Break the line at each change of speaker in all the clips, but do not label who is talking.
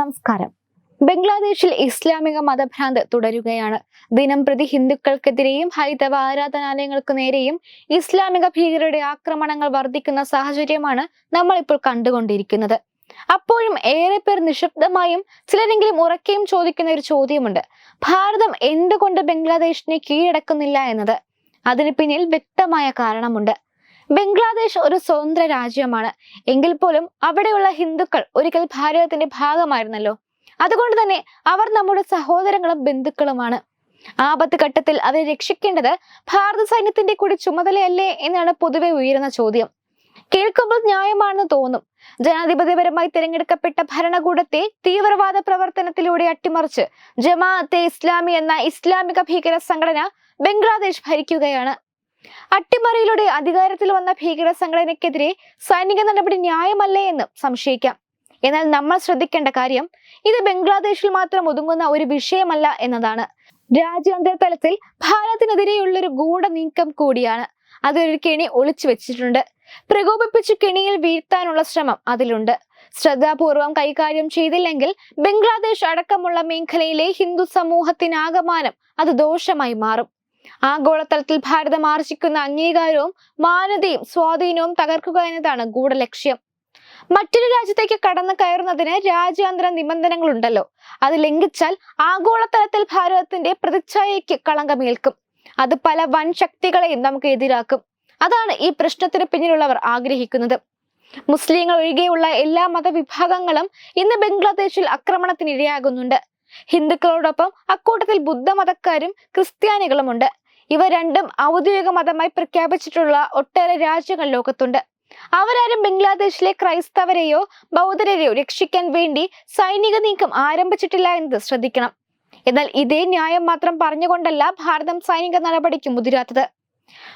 നമസ്കാരം. ബംഗ്ലാദേശിൽ ഇസ്ലാമിക മതഭ്രാന്ത് തുടരുകയാണ്. ദിനം പ്രതി ഹിന്ദുക്കൾക്കെതിരെയും ഹൈന്ദവ ആരാധനാലയങ്ങൾക്ക് നേരെയും ഇസ്ലാമിക ഭീകരരുടെ ആക്രമണങ്ങൾ വർദ്ധിക്കുന്ന സാഹചര്യമാണ് നമ്മൾ ഇപ്പോൾ കണ്ടുകൊണ്ടിരിക്കുന്നത്. അപ്പോഴും ഏറെ പേർ നിശബ്ദമായും ചിലരെങ്കിലും ഉറക്കെയും ചോദിക്കുന്ന ഒരു ചോദ്യമുണ്ട്. ഭാരതം എന്തുകൊണ്ട് ബംഗ്ലാദേശിനെ കീഴടക്കുന്നില്ല എന്നത്? അതിന് പിന്നിൽ വ്യക്തമായ കാരണമുണ്ട്. ബംഗ്ലാദേശ് ഒരു സ്വതന്ത്ര രാജ്യമാണ്. എങ്കിൽ പോലും അവിടെയുള്ള ഹിന്ദുക്കൾ ഒരിക്കൽ ഭാരതത്തിന്റെ ഭാഗമായിരുന്നല്ലോ. അതുകൊണ്ട് തന്നെ അവർ നമ്മുടെ സഹോദരങ്ങളും ബന്ധുക്കളുമാണ്. ആപത്ത് ഘട്ടത്തിൽ അവരെ രക്ഷിക്കേണ്ടത് ഭാരത സൈന്യത്തിന്റെ കൂടി ചുമതലയല്ലേ എന്നാണ് പൊതുവെ ഉയരുന്ന ചോദ്യം. കേൾക്കുമ്പോൾ ന്യായമാണെന്ന് തോന്നും. ജനാധിപത്യപരമായി തിരഞ്ഞെടുക്കപ്പെട്ട ഭരണകൂടത്തെ തീവ്രവാദ പ്രവർത്തനത്തിലൂടെ അട്ടിമറിച്ച് ജമാഅത്തെ ഇസ്ലാമി എന്ന ഇസ്ലാമിക ഭീകര സംഘടന ബംഗ്ലാദേശ് ഭരിക്കുകയാണ്. അട്ടിമറിയിലൂടെ അധികാരത്തിൽ വന്ന ഭീകര സംഘടനയ്ക്കെതിരെ സൈനിക നടപടി ന്യായമല്ലേ എന്ന് സംശയിക്കാം. എന്നാൽ നമ്മൾ ശ്രദ്ധിക്കേണ്ട കാര്യം ഇത് ബംഗ്ലാദേശിൽ മാത്രം ഒതുങ്ങുന്ന ഒരു വിഷയമല്ല എന്നതാണ്. രാജ്യാന്തര തലത്തിൽ ഭാരതത്തിനെതിരെയുള്ള ഒരു ഗൂഢ നീക്കം കൂടിയാണ്. അതൊരു കെണി ഒളിച്ചു വെച്ചിട്ടുണ്ട്. പ്രകോപിപ്പിച്ച് കെണിയിൽ വീഴ്ത്താനുള്ള ശ്രമം അതിലുണ്ട്. ശ്രദ്ധാപൂർവം കൈകാര്യം ചെയ്തില്ലെങ്കിൽ ബംഗ്ലാദേശ് അടക്കമുള്ള മേഖലയിലെ ഹിന്ദു സമൂഹത്തിനാകമാനം അത് ദോഷമായി മാറും. ആഗോളതലത്തിൽ ഭാരതം ആർജിക്കുന്ന അംഗീകാരവും മാന്യതയും സ്വാധീനവും തകർക്കുക എന്നതാണ് ഗൂഢലക്ഷ്യം മറ്റൊരു രാജ്യത്തേക്ക് കടന്നു കയറുന്നതിന് രാജ്യാന്തര നിബന്ധനകളുണ്ടല്ലോ. അത് ലംഘിച്ചാൽ ആഗോളതലത്തിൽ ഭാരതത്തിന്റെ പ്രതിച്ഛായയ്ക്ക് കളങ്കമേൽക്കും. അത് പല വൻ ശക്തികളെയും നമുക്ക് എതിരാക്കും. അതാണ് ഈ പ്രശ്നത്തിന് പിന്നിലുള്ളവർ ആഗ്രഹിക്കുന്നത്. മുസ്ലിങ്ങൾ ഒഴികെയുള്ള എല്ലാ മതവിഭാഗങ്ങളും ഇന്ന് ബംഗ്ലാദേശിൽ ആക്രമണത്തിന് ഇരയാകുന്നുണ്ട് ഹിന്ദുക്കളോടൊപ്പം അക്കൂട്ടത്തിൽ ബുദ്ധമതക്കാരും ക്രിസ്ത്യാനികളുമുണ്ട്. ഇവ രണ്ടും ഔദ്യോഗിക മതമായി പ്രഖ്യാപിച്ചിട്ടുള്ള ഒട്ടേറെ രാജ്യങ്ങൾ ലോകത്തുണ്ട്. അവരാരും ബംഗ്ലാദേശിലെ ക്രൈസ്തവരെയോ ബൗദ്ധരെയോ രക്ഷിക്കാൻ വേണ്ടി സൈനിക നീക്കം ആരംഭിച്ചിട്ടില്ല എന്നത് ശ്രദ്ധിക്കണം. എന്നാൽ ഇതേ ന്യായം മാത്രം പറഞ്ഞുകൊണ്ടല്ല ഭാരതം സൈനിക നടപടിക്ക് മുതിരാത്തത്.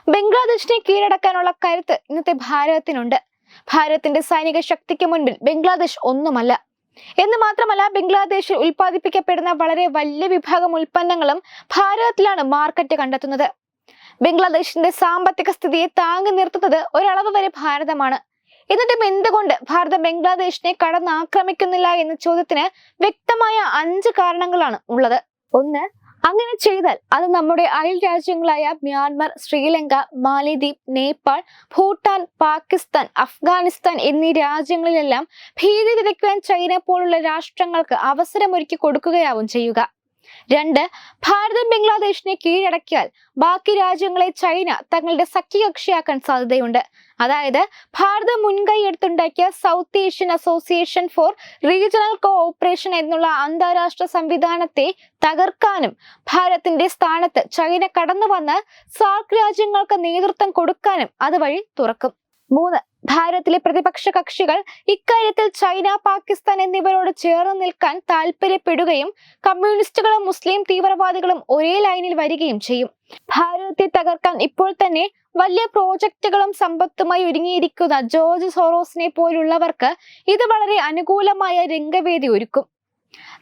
ബംഗ്ലാദേശിനെ കീഴടക്കാനുള്ള കരുത്ത് ഇന്നത്തെ ഭാരതത്തിനുണ്ട്. ഭാരതത്തിന്റെ സൈനിക ശക്തിക്ക് മുൻപിൽ ബംഗ്ലാദേശ് ഒന്നുമല്ല. എന്ന് മാത്രമല്ല ബംഗ്ലാദേശിൽ ഉൽപ്പാദിപ്പിക്കപ്പെടുന്ന വളരെ വലിയ വിഭാഗം ഉൽപ്പന്നങ്ങളും ഭാരതത്തിലാണ് മാർക്കറ്റ് കണ്ടെത്തുന്നത്. ബംഗ്ലാദേശിന്റെ സാമ്പത്തിക സ്ഥിതിയെ താങ്ങി നിർത്തുന്നത് ഒരളവ് വരെ ഭാരതമാണ്. എന്നിട്ടും എന്തുകൊണ്ട് ഭാരതം ബംഗ്ലാദേശിനെ കടന്നാക്രമിക്കുന്നില്ല എന്ന ചോദ്യത്തിന് വ്യക്തമായ അഞ്ച് കാരണങ്ങളാണ് ഉള്ളത്. ഒന്ന് അങ്ങനെ ചെയ്താൽ അത് നമ്മുടെ അയൽ രാജ്യങ്ങളായ മ്യാൻമർ ശ്രീലങ്ക മാലിദ്വീപ് നേപ്പാൾ ഭൂട്ടാൻ പാകിസ്ഥാൻ അഫ്ഗാനിസ്ഥാൻ എന്നീ രാജ്യങ്ങളിലെല്ലാം ഭീതി വിതയ്ക്കുവാൻ ചൈന പോലുള്ള രാഷ്ട്രങ്ങൾക്ക് അവസരമൊരുക്കി കൊടുക്കുകയാവും ചെയ്യുക. രണ്ട് ഭാരതം ബംഗ്ലാദേശിനെ കീഴടക്കിയാൽ ബാക്കി രാജ്യങ്ങളെ ചൈന തങ്ങളുടെ സഖ്യകക്ഷിയാക്കാൻ സാധ്യതയുണ്ട്. അതായത് ഭാരതം മുൻകൈ എടുത്തുണ്ടാക്കിയ South Asian association for regional cooperation എന്നുള്ള അന്താരാഷ്ട്ര സംവിധാനത്തെ തകർക്കാനും ഭാരതത്തിന്റെ സ്ഥാനത്ത് ചൈന കടന്നു വന്ന് സാർക്ക് രാജ്യങ്ങൾക്ക് നേതൃത്വം കൊടുക്കാനും അതുവഴി തുറക്കും. മൂന്ന് ഭാരതത്തിലെ പ്രതിപക്ഷ കക്ഷികൾ ഇക്കാര്യത്തിൽ ചൈന പാകിസ്ഥാൻ എന്നിവരോട് ചേർന്ന് നിൽക്കാൻ താല്പര്യപ്പെടുകയും കമ്മ്യൂണിസ്റ്റുകളും മുസ്ലിം തീവ്രവാദികളും ഒരേ ലൈനിൽ വരികയും ചെയ്യും. ഭാരതത്തെ തകർക്കാൻ ഇപ്പോൾ തന്നെ വലിയ പ്രോജക്റ്റുകളും സമ്പത്തുമായി ഒരുങ്ങിയിരിക്കുന്ന ജോർജ് സോറോസിനെ പോലുള്ളവർക്ക് ഇത് വളരെ അനുകൂലമായ രംഗവേദി ഒരുക്കും.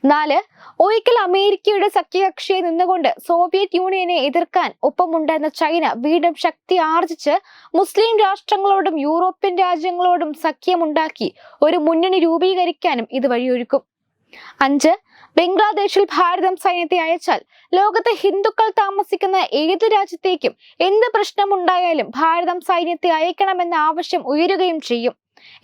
നാല് ഒരിക്കൽ അമേരിക്കയുടെ സഖ്യകക്ഷിയെ നിന്നുകൊണ്ട് സോവിയറ്റ് യൂണിയനെ എതിർക്കാൻ ഒപ്പമുണ്ടായിരുന്ന ചൈന വീണ്ടും ശക്തി ആർജിച്ച് മുസ്ലിം രാഷ്ട്രങ്ങളോടും യൂറോപ്യൻ രാജ്യങ്ങളോടും സഖ്യമുണ്ടാക്കി ഒരു മുന്നണി രൂപീകരിക്കാനും ഇത് വഴിയൊരുക്കും. അഞ്ച് ബംഗ്ലാദേശിൽ ഭാരതം സൈന്യത്തെ അയച്ചാൽ ലോകത്തെ ഹിന്ദുക്കൾ താമസിക്കുന്ന ഏത് രാജ്യത്തേക്കും എന്ത് പ്രശ്നമുണ്ടായാലും ഭാരതം സൈന്യത്തെ അയക്കണമെന്ന ആവശ്യം ഉയരുകയും ചെയ്യും.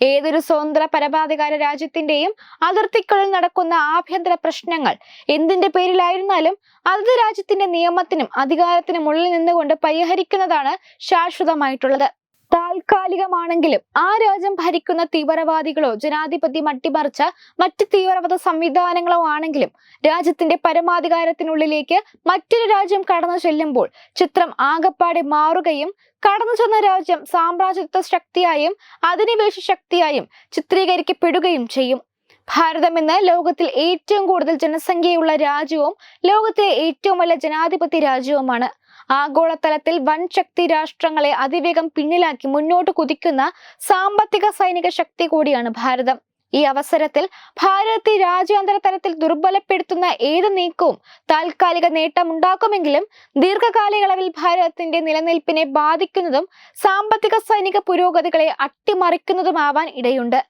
ഏതൊരു സ്വതന്ത്ര പരമാധികാര രാജ്യത്തിന്റെയും അതിർത്തിക്കുള്ളിൽ നടക്കുന്ന ആഭ്യന്തര പ്രശ്നങ്ങൾ എന്തിന്റെ പേരിലായിരുന്നാലും അതത് രാജ്യത്തിന്റെ നിയമത്തിനും അധികാരത്തിനും ഉള്ളിൽ നിന്നുകൊണ്ട് പരിഹരിക്കുന്നതാണ് ശാശ്വതമായിട്ടുള്ളത്. താൽക്കാലികമാണെങ്കിലും ആ രാജ്യം ഭരിക്കുന്ന തീവ്രവാദികളോ ജനാധിപത്യം അട്ടിമറിച്ച മറ്റ് തീവ്രവാദ സംവിധാനങ്ങളോ ആണെങ്കിലും രാജ്യത്തിന്റെ പരമാധികാരത്തിനുള്ളിലേക്ക് മറ്റൊരു രാജ്യം കടന്നു ചെല്ലുമ്പോൾ ചിത്രം ആകപ്പാടെ മാറുകയും കടന്നു ചെന്ന രാജ്യം സാമ്രാജ്യത്വ ശക്തിയായും അധിനിവേശ ശക്തിയായും ചിത്രീകരിക്കപ്പെടുകയും ചെയ്യും. ഭാരതം എന്ന ലോകത്തിൽ ഏറ്റവും കൂടുതൽ ജനസംഖ്യയുള്ള രാജ്യവും ലോകത്തിലെ ഏറ്റവും വലിയ ജനാധിപത്യ രാജ്യവുമാണ്. ആഗോളതലത്തിൽ വൻ ശക്തി രാഷ്ട്രങ്ങളെ അതിവേഗം പിന്നിലാക്കി മുന്നോട്ട് കുതിക്കുന്ന സാമ്പത്തിക സൈനിക ശക്തി കൂടിയാണ് ഭാരതം. ഈ അവസരത്തിൽ ഭാരതത്തെ രാജ്യാന്തര തലത്തിൽ ദുർബലപ്പെടുത്തുന്ന ഏത് നീക്കവും താൽക്കാലിക നേട്ടമുണ്ടാക്കുമെങ്കിലും ദീർഘകാലയളവിൽ ഭാരതത്തിന്റെ നിലനിൽപ്പിനെ ബാധിക്കുന്നതും സാമ്പത്തിക സൈനിക പുരോഗതികളെ അട്ടിമറിക്കുന്നതുമാവാൻ ഇടയുണ്ട്.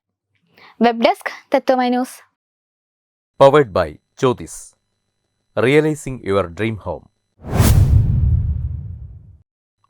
Web desk Tatwamayi news.
Powered by Jyothis realising your dream home.